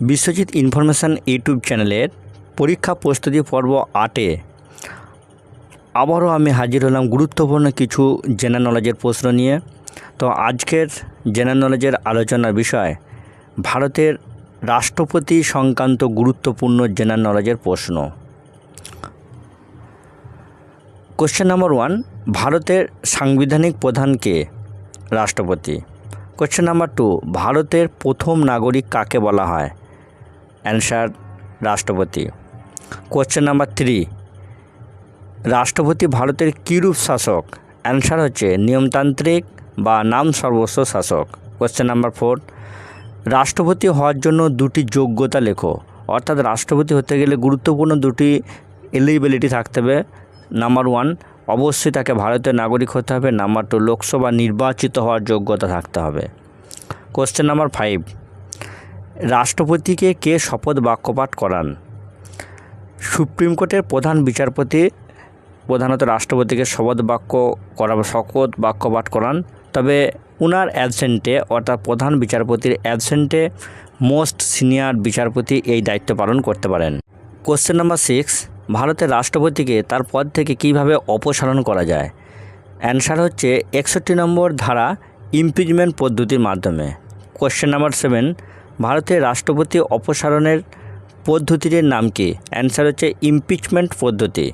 Biswajit information YouTube চ্যানেলের পরীক্ষা প্রস্তুতি পর্ব আটে। আবারও আমি হাজির হলাম গুরুত্বপূর্ণ কিছু জেনারেল নলেজের প্রশ্ন নিয়ে। তো আজকের জেনারেল নলেজের আলোচনার বিষয়, ভারতের রাষ্ট্রপতি সংক্রান্ত গুরুত্বপূর্ণ জেনারেল নলেজের প্রশ্ন। কোশ্চেন নাম্বার ওয়ান ভারতের সাংবিধানিক প্রধানকে রাষ্ট্রপতি। কোশ্চেন নাম্বার টু ভারতের প্রথম নাগরিক কাকে বলা হয়? অ্যান্সার রাষ্ট্রপতি। কোশ্চেন নাম্বার থ্রি রাষ্ট্রপতি ভারতের কীরূপ শাসক? অ্যান্সার হচ্ছে নিয়মতান্ত্রিক বা নাম সর্বস্ব শাসক। কোশ্চেন নাম্বার ফোর রাষ্ট্রপতি হওয়ার জন্য দুটি যোগ্যতা লেখো। অর্থাৎ রাষ্ট্রপতি হতে গেলে গুরুত্বপূর্ণ দুটি এলিজিবিলিটি থাকতে হবে। নাম্বার ওয়ান অবশ্যই তাকে ভারতের নাগরিক হতে হবে। নাম্বার টু লোকসভা নির্বাচিত হওয়ার যোগ্যতা থাকতে হবে। কোশ্চেন নাম্বার ফাইভ রাষ্ট্রপতিকে কে শপথ বাক্যপাঠ করান? সুপ্রিম কোর্টের প্রধান বিচারপতি, প্রধানত রাষ্ট্রপতিকে শপথ বাক্য করা, শপথ বাক্য পাঠ করান। তবে উনার অ্যাবসেন্টে, অর্থাৎ প্রধান বিচারপতির অ্যাবসেন্টে, মোস্ট সিনিয়র বিচারপতি এই দায়িত্ব পালন করতে পারেন। কোশ্চেন নাম্বার সিক্স, ভারতের রাষ্ট্রপতিকে তার পদ থেকে কীভাবে অপসারণ করা যায়? অ্যান্সার হচ্ছে একষট্টি নম্বর ধারা ইমপিচমেন্ট পদ্ধতির মাধ্যমে। কোশ্চেন নাম্বার সেভেন ভারতের রাষ্ট্রপতি অপসারণের পদ্ধতিটির নাম কি? অ্যান্সার হচ্ছে ইমপিচমেন্ট পদ্ধতি।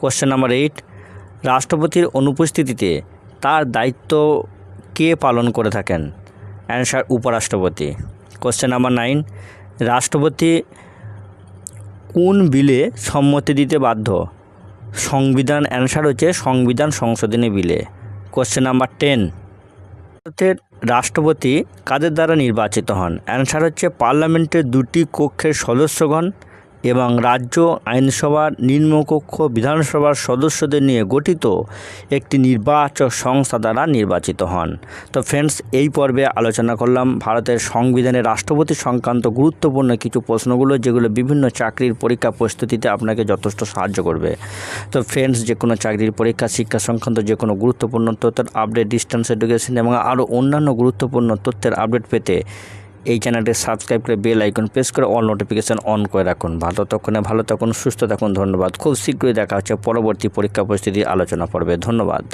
কোশ্চেন নাম্বার এইট রাষ্ট্রপতির অনুপস্থিতিতে তার দায়িত্ব কে পালন করে থাকেন? অ্যান্সার উপরাষ্ট্রপতি। কোশ্চেন নাম্বার নাইন রাষ্ট্রপতি কোন বিলে সম্মতি দিতে বাধ্য? সংবিধান অ্যান্সার হচ্ছে সংবিধান সংশোধনী বিলে। কোশ্চেন নাম্বার টেন ভারতের রাষ্ট্রপতি কাদের দ্বারা নির্বাচিত হন? অ্যান্সার হচ্ছে পার্লামেন্টের দুটি কক্ষের সদস্যগণ। এবং রাজ্য আইনসভার নিম্নকক্ষ বিধানসভার সদস্যদের নিয়ে গঠিত একটি নির্বাচক সংস্থা দ্বারা নির্বাচিত হন। তো ফ্রেন্ডস এই পর্বে আলোচনা করলাম ভারতের সংবিধানের রাষ্ট্রপতি সংক্রান্ত গুরুত্বপূর্ণ কিছু প্রশ্নগুলো, যেগুলো বিভিন্ন চাকরির পরীক্ষা প্রস্তুতিতে আপনাকে যথেষ্ট সাহায্য করবে। তো ফ্রেন্ডস যে কোনো চাকরির পরীক্ষা, শিক্ষা সংক্রান্ত যে কোনো গুরুত্বপূর্ণ তথ্যের আপডেট ডিস্টেন্স এডুকেশন এবং আরও অন্যান্য গুরুত্বপূর্ণ তথ্যের আপডেট পেতে এই চ্যানেলটি সাবস্ক্রাইব করে বেল আইকন প্রেস করে অল নোটিফিকেশান অন করে রাখুন। ভালো তখনে ভালো তখন সুস্থ থাকুন, ধন্যবাদ। খুব শীঘ্রই দেখা হচ্ছে, পরবর্তী পরীক্ষা পরিস্থিতি আলোচনা পর্বে। ধন্যবাদ।